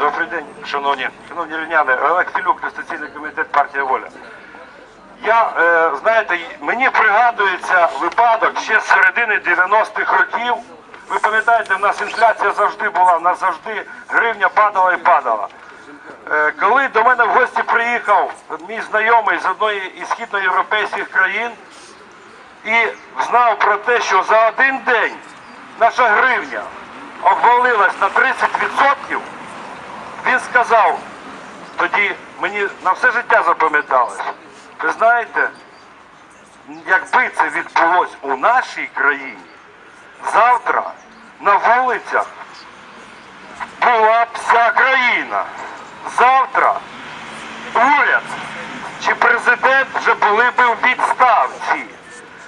Добрий день, шановні, шановні рівняни. Олег Філюк, Конституційний комітет партія Воля. Я, е, знаєте, мені пригадується випадок ще з середини 90-х років. Ви пам'ятаєте, в нас інфляція завжди була, в нас завжди гривня падала і падала. Е, коли до мене в гості приїхав мій знайомий з одної із східноєвропейських країн і знав про те, що за один день наша гривня обвалилась на 30%, він сказав, тоді мені на все життя запам'яталось. Ви знаєте, якби це відбулось у нашій країні, завтра на вулицях була б вся країна. Завтра уряд чи президент вже були б у відставці.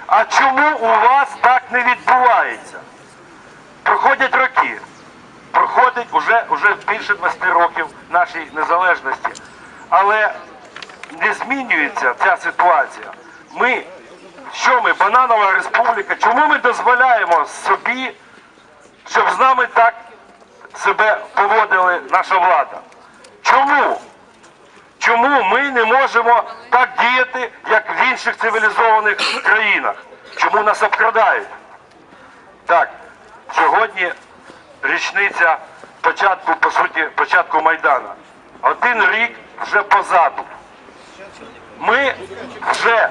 А чому у вас так не відбувається? Проходять роки. Проходить уже, уже більше 20 років нашої незалежності. Але не змінюється ця ситуація. Ми, що ми, бананова республіка, чому ми дозволяємо собі, щоб з нами так себе поводила наша влада? Чому? Чому ми не можемо так діяти, як в інших цивілізованих країнах? Чому нас обкрадають? Так, річниця початку, по суті, початку Майдана. Один рік вже позаду. Ми вже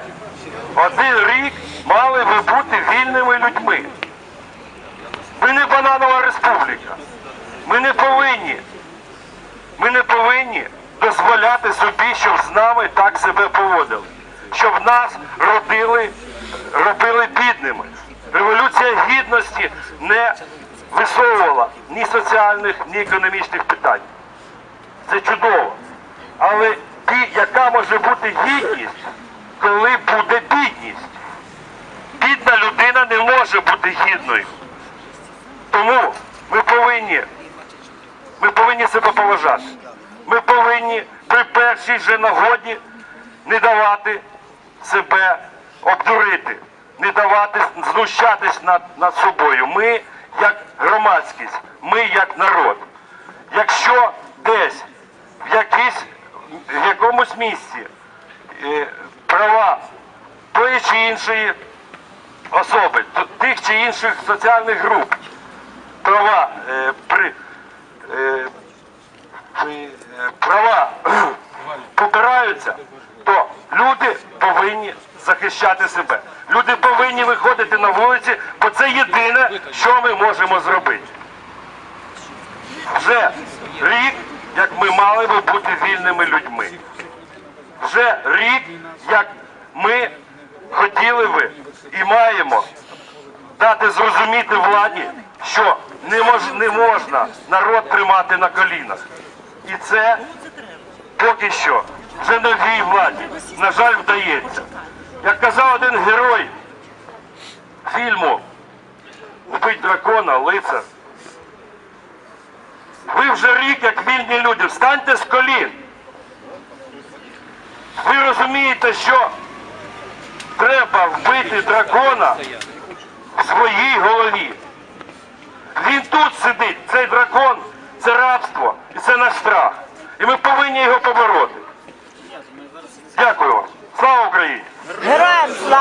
один рік мали би бути вільними людьми. Ми не бананова республіка. Ми не повинні. Ми не повинні дозволяти собі, щоб з нами так себе поводили. Щоб нас родили, робили бідними. Революція гідності не висовувала ні соціальних, ні економічних питань. Це чудово. Але яка може бути гідність, коли буде бідність? Бідна людина не може бути гідною. Тому ми повинні, ми повинні себе поважати. Ми повинні при першій же нагоді не давати себе обдурити, не давати знущатись над, над собою. Ми як громадськість, ми як народ. Якщо десь в, якійсь, в якомусь місці е, права тої чи іншої особи, тих чи інших соціальних груп, права е, при, е, права попираються, то люди повинні захищати себе. Люди повинні виходити на вулиці, бо це єдине, що ми можемо зробити. Вже рік, як ми мали би бути вільними людьми. Вже рік, як ми хотіли би і маємо дати зрозуміти владі, що не, мож, не можна народ тримати на колінах. І це поки що вже новій владі, на жаль, вдається. Як казав один герой фільму Вбить дракона, лицар. Ви вже рік, як вільні люди, встаньте з колін. Ви розумієте, що треба вбити дракона в своїй голові. Він тут сидить, цей дракон, це рабство і це наш страх. І ми повинні його побороти. Дякую вам. Слава Україні! Героям слава!